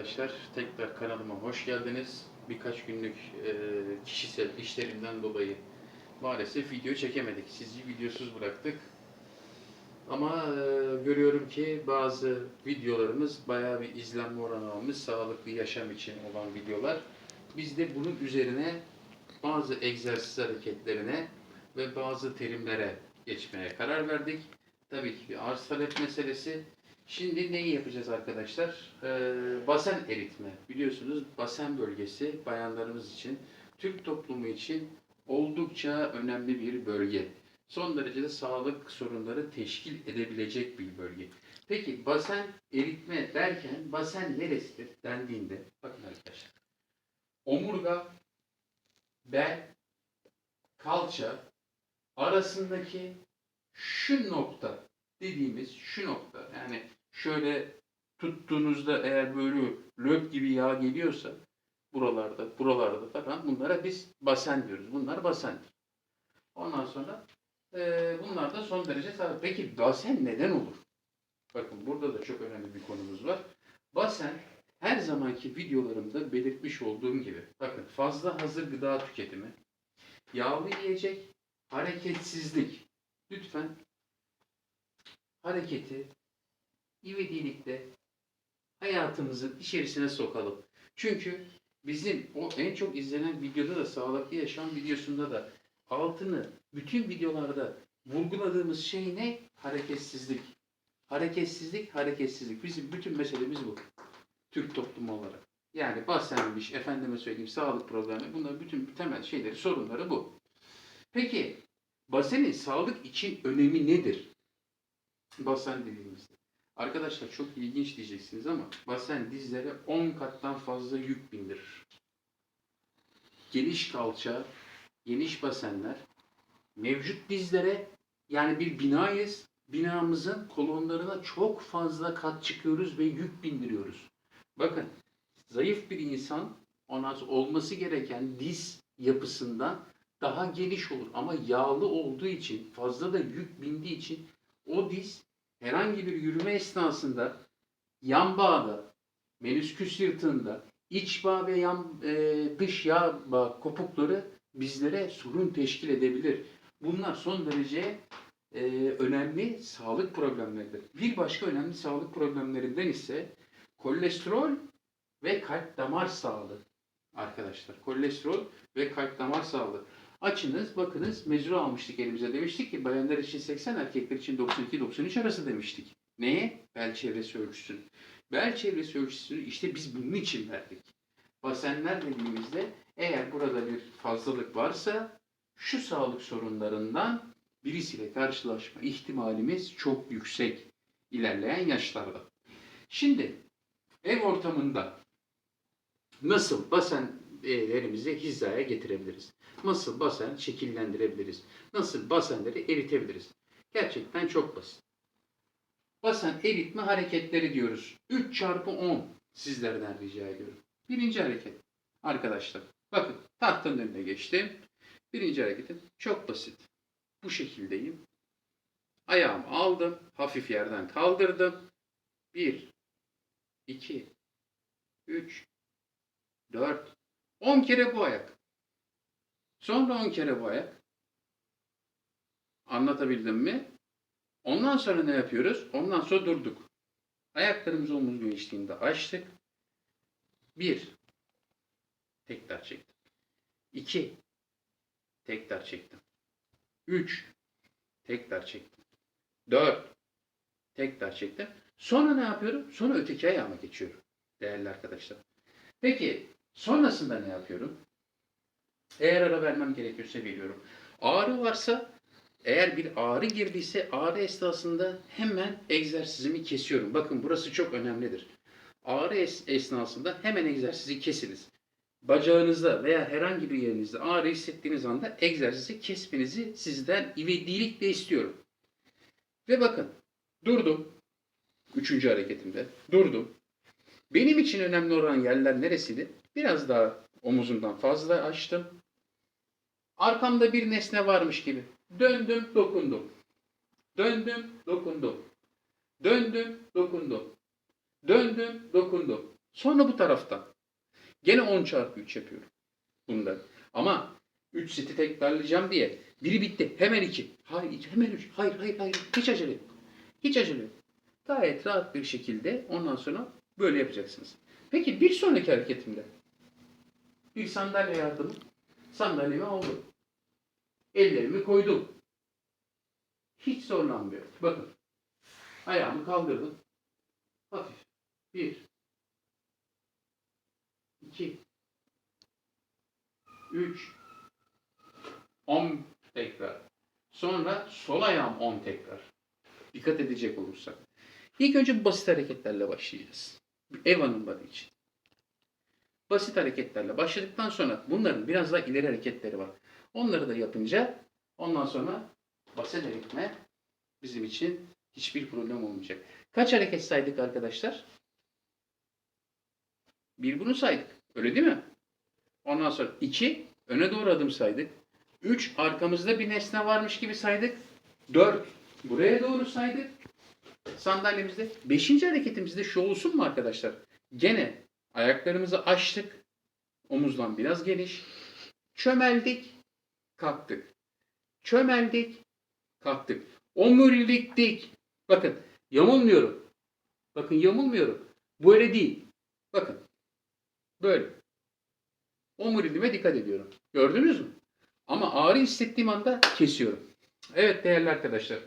arkadaşlar. Tekrar kanalıma hoş geldiniz. Birkaç günlük e, kişisel işlerimden dolayı maalesef video çekemedik. Sizi videosuz bıraktık. Ama e, görüyorum ki bazı videolarımız bayağı bir izlenme oranı almış. Sağlıklı yaşam için olan videolar. Biz de bunun üzerine bazı egzersiz hareketlerine ve bazı terimlere geçmeye karar verdik. Tabii ki bir arz talep meselesi. Şimdi neyi yapacağız arkadaşlar? Ee, basen eritme. Biliyorsunuz basen bölgesi bayanlarımız için, Türk toplumu için oldukça önemli bir bölge. Son derecede sağlık sorunları teşkil edebilecek bir bölge. Peki basen eritme derken basen neresidir dendiğinde bakın arkadaşlar. Omurga, bel, kalça arasındaki şu nokta dediğimiz şu nokta yani şöyle tuttuğunuzda eğer böyle löp gibi yağ geliyorsa buralarda, buralarda falan bunlara biz basen diyoruz. Bunlar basendir. Ondan sonra eee bunlar da son derece sağlıklı. Peki basen neden olur? Bakın burada da çok önemli bir konumuz var. Basen her zamanki videolarımda belirtmiş olduğum gibi bakın fazla hazır gıda tüketimi, yağlı yiyecek, hareketsizlik. Lütfen hareketi ivedilikle hayatımızın içerisine sokalım. Çünkü bizim o en çok izlenen videoda da sağlıklı yaşam videosunda da altını bütün videolarda vurguladığımız şey ne? Hareketsizlik. Hareketsizlik, hareketsizlik. Bizim bütün meselemiz bu. Türk toplumu olarak. Yani basenmiş, efendime söyleyeyim sağlık problemi, bunların bütün temel şeyleri, sorunları bu. Peki, basenin sağlık için önemi nedir? Basen dediğimizde. Arkadaşlar çok ilginç diyeceksiniz ama basen dizlere 10 kattan fazla yük bindirir. Geniş kalça, geniş basenler mevcut dizlere yani bir binayız. Binamızın kolonlarına çok fazla kat çıkıyoruz ve yük bindiriyoruz. Bakın zayıf bir insan sonra olması gereken diz yapısından daha geniş olur ama yağlı olduğu için fazla da yük bindiği için o diz herhangi bir yürüme esnasında yan bağda, menisküs yırtığında, iç bağ ve yan e, dış yağ bağ kopukları bizlere sorun teşkil edebilir. Bunlar son derece e, önemli sağlık problemleridir. Bir başka önemli sağlık problemlerinden ise kolesterol ve kalp damar sağlığı arkadaşlar. Kolesterol ve kalp damar sağlığı. Açınız, bakınız mezuru almıştık elimize. Demiştik ki bayanlar için 80, erkekler için 92-93 arası demiştik. Neye? Bel çevresi ölçüsünü. Bel çevresi ölçüsünü işte biz bunun için verdik. Basenler dediğimizde eğer burada bir fazlalık varsa şu sağlık sorunlarından birisiyle karşılaşma ihtimalimiz çok yüksek ilerleyen yaşlarda. Şimdi ev ortamında nasıl basenlerimizi hizaya getirebiliriz? Nasıl basen şekillendirebiliriz? Nasıl basenleri eritebiliriz? Gerçekten çok basit. Basen eritme hareketleri diyoruz. 3 çarpı 10 sizlerden rica ediyorum. Birinci hareket. Arkadaşlar bakın tahtanın önüne geçtim. Birinci hareketim çok basit. Bu şekildeyim. Ayağımı aldım. Hafif yerden kaldırdım. 1, 2, 3, 4, 10 kere bu ayak. Sonra 10 kere bu ayak. Anlatabildim mi? Ondan sonra ne yapıyoruz? Ondan sonra durduk. Ayaklarımızı omuz genişliğinde açtık. 1. Tekrar çektim. 2. Tekrar çektim. 3. Tekrar çektim. 4. Tekrar çektim. Sonra ne yapıyorum? Sonra öteki ayağıma geçiyorum. Değerli arkadaşlar. Peki sonrasında ne yapıyorum? Eğer ara vermem gerekiyorsa veriyorum. Ağrı varsa eğer bir ağrı girdiyse ağrı esnasında hemen egzersizimi kesiyorum. Bakın burası çok önemlidir. Ağrı es- esnasında hemen egzersizi kesiniz. Bacağınızda veya herhangi bir yerinizde ağrı hissettiğiniz anda egzersizi kesmenizi sizden ivedilikle istiyorum. Ve bakın durdum. Üçüncü hareketimde durdum. Benim için önemli olan yerler neresiydi? Biraz daha omuzumdan fazla açtım. Arkamda bir nesne varmış gibi. Döndüm, dokundum. Döndüm, dokundum. Döndüm, dokundum. Döndüm, dokundum. Sonra bu taraftan. Gene 10 çarpı 3 yapıyorum. Bunları. Ama 3 seti tekrarlayacağım diye. Biri bitti. Hemen 2. Hayır hemen 3. Hayır hayır hayır. Hiç acele yok. Hiç acele yok. Gayet rahat bir şekilde ondan sonra böyle yapacaksınız. Peki bir sonraki hareketimde bir sandalye yardımı sandalyemi aldım. Ellerimi koydum. Hiç zorlanmıyor. Bakın. Ayağımı kaldırdım. Hafif. Bir. iki, Üç. On tekrar. Sonra sol ayağım on tekrar. Dikkat edecek olursak. İlk önce basit hareketlerle başlayacağız. Ev hanımları için. Basit hareketlerle başladıktan sonra bunların biraz daha ileri hareketleri var. Onları da yapınca ondan sonra basit eritme bizim için hiçbir problem olmayacak. Kaç hareket saydık arkadaşlar? Bir bunu saydık. Öyle değil mi? Ondan sonra iki öne doğru adım saydık. Üç arkamızda bir nesne varmış gibi saydık. Dört buraya doğru saydık. Sandalyemizde. Beşinci hareketimizde şu olsun mu arkadaşlar? Gene ayaklarımızı açtık. Omuzdan biraz geniş. Çömeldik. Kalktık. Çömeldik. Kalktık. Omuriliktik. Bakın yamulmuyorum. Bakın yamulmuyorum. Böyle değil. Bakın. Böyle. Omuriliğime dikkat ediyorum. Gördünüz mü? Ama ağrı hissettiğim anda kesiyorum. Evet değerli arkadaşlar.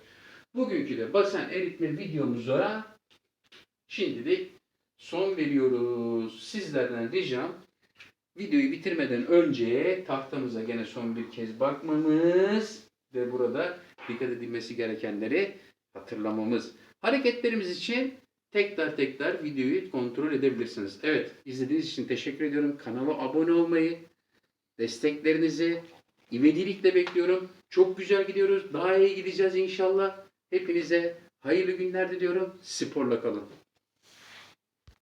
Bugünkü de basen eritme videomuza şimdilik son veriyoruz. Sizlerden ricam videoyu bitirmeden önce tahtamıza gene son bir kez bakmamız ve burada dikkat edilmesi gerekenleri hatırlamamız. Hareketlerimiz için tekrar tekrar videoyu kontrol edebilirsiniz. Evet, izlediğiniz için teşekkür ediyorum. Kanala abone olmayı, desteklerinizi ivedilikle bekliyorum. Çok güzel gidiyoruz. Daha iyi gideceğiz inşallah. Hepinize hayırlı günler diliyorum. Sporla kalın.